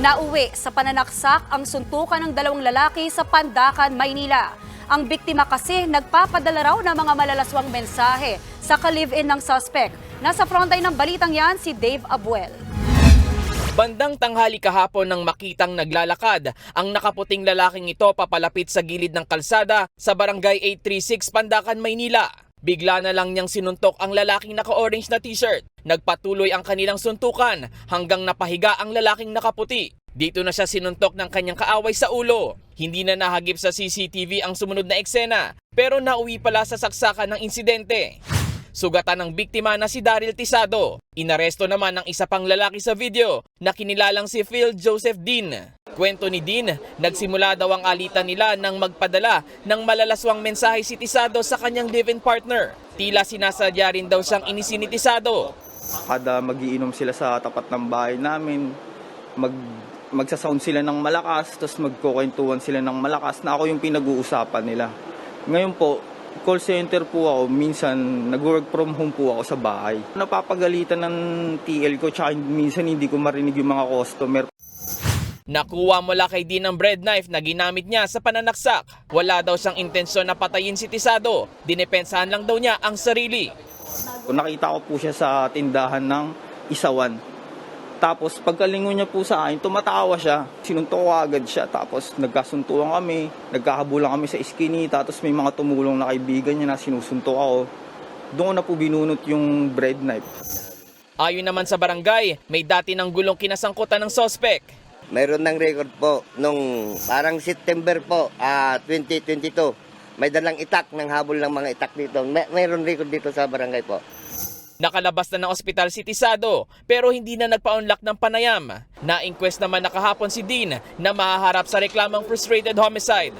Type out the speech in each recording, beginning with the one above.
Nauwi sa pananaksak ang suntukan ng dalawang lalaki sa Pandakan, Maynila. Ang biktima kasi nagpapadala raw ng mga malalaswang mensahe sa ka-live-in ng suspect. Nasa frontline ng balitang yan si Dave Abuel. Bandang tanghali kahapon nang makitang naglalakad, ang nakaputing lalaking ito papalapit sa gilid ng kalsada sa barangay 836 Pandakan, Maynila. Bigla na lang niyang sinuntok ang lalaking naka-orange na t-shirt. Nagpatuloy ang kanilang suntukan hanggang napahiga ang lalaking nakaputi. Dito na siya sinuntok ng kanyang kaaway sa ulo. Hindi na nahagip sa CCTV ang sumunod na eksena pero nauwi pala sa saksakan ng insidente. Sugatan ng biktima na si Daryl Tisado. Inaresto naman ang isa pang lalaki sa video na kinilalang si Phil Joseph Dean. Kwento ni Dean, nagsimula daw ang alitan nila nang magpadala ng malalaswang mensahe si Tisado sa kanyang live-in partner. Tila sinasadya rin daw siyang inisin ni Tisado. Kada magiinom sila sa tapat ng bahay namin, mag magsasound sila ng malakas, tapos magkukwentuhan sila ng malakas na ako yung pinag-uusapan nila. Ngayon po, call center po ako, minsan nag-work from home po ako sa bahay. Napapagalitan ng TL ko, tsaka minsan hindi ko marinig yung mga customer. Nakuha mula kay Dean ang bread knife na ginamit niya sa pananaksak. Wala daw siyang intensyon na patayin si Tisado. Dinepensahan lang daw niya ang sarili. Nakita ko po siya sa tindahan ng isawan. Tapos pagkalingon niya po sa akin, tumatawa siya. Sinuntok ko agad siya. Tapos nagkasuntuan kami, nagkakabulan kami sa iskinita. Tapos may mga tumulong na kaibigan niya na sinusuntok ako. Doon na po binunot yung bread knife. Ayon naman sa barangay, may dati ng gulong kinasangkutan ng sospek. Mayroon ng record po nung parang September po, ah 2022. May dalang itak ng habol ng mga itak dito. May, mayroon record dito sa barangay po. Nakalabas na ng ospital si Tisado pero hindi na nagpa-unlock ng panayam. Na-inquest naman nakahapon si Dean na mahaharap sa reklamang frustrated homicide.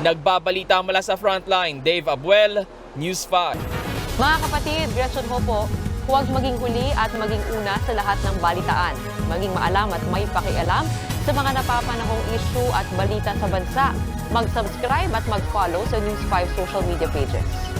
Nagbabalita mula sa frontline, Dave Abuel, News 5. Mga kapatid, Gretchen ho po, huwag maging huli at maging una sa lahat ng balitaan. Maging maalam at may pakialam sa mga napapanahong issue at balita sa bansa. Mag-subscribe at mag-follow sa News 5 social media pages.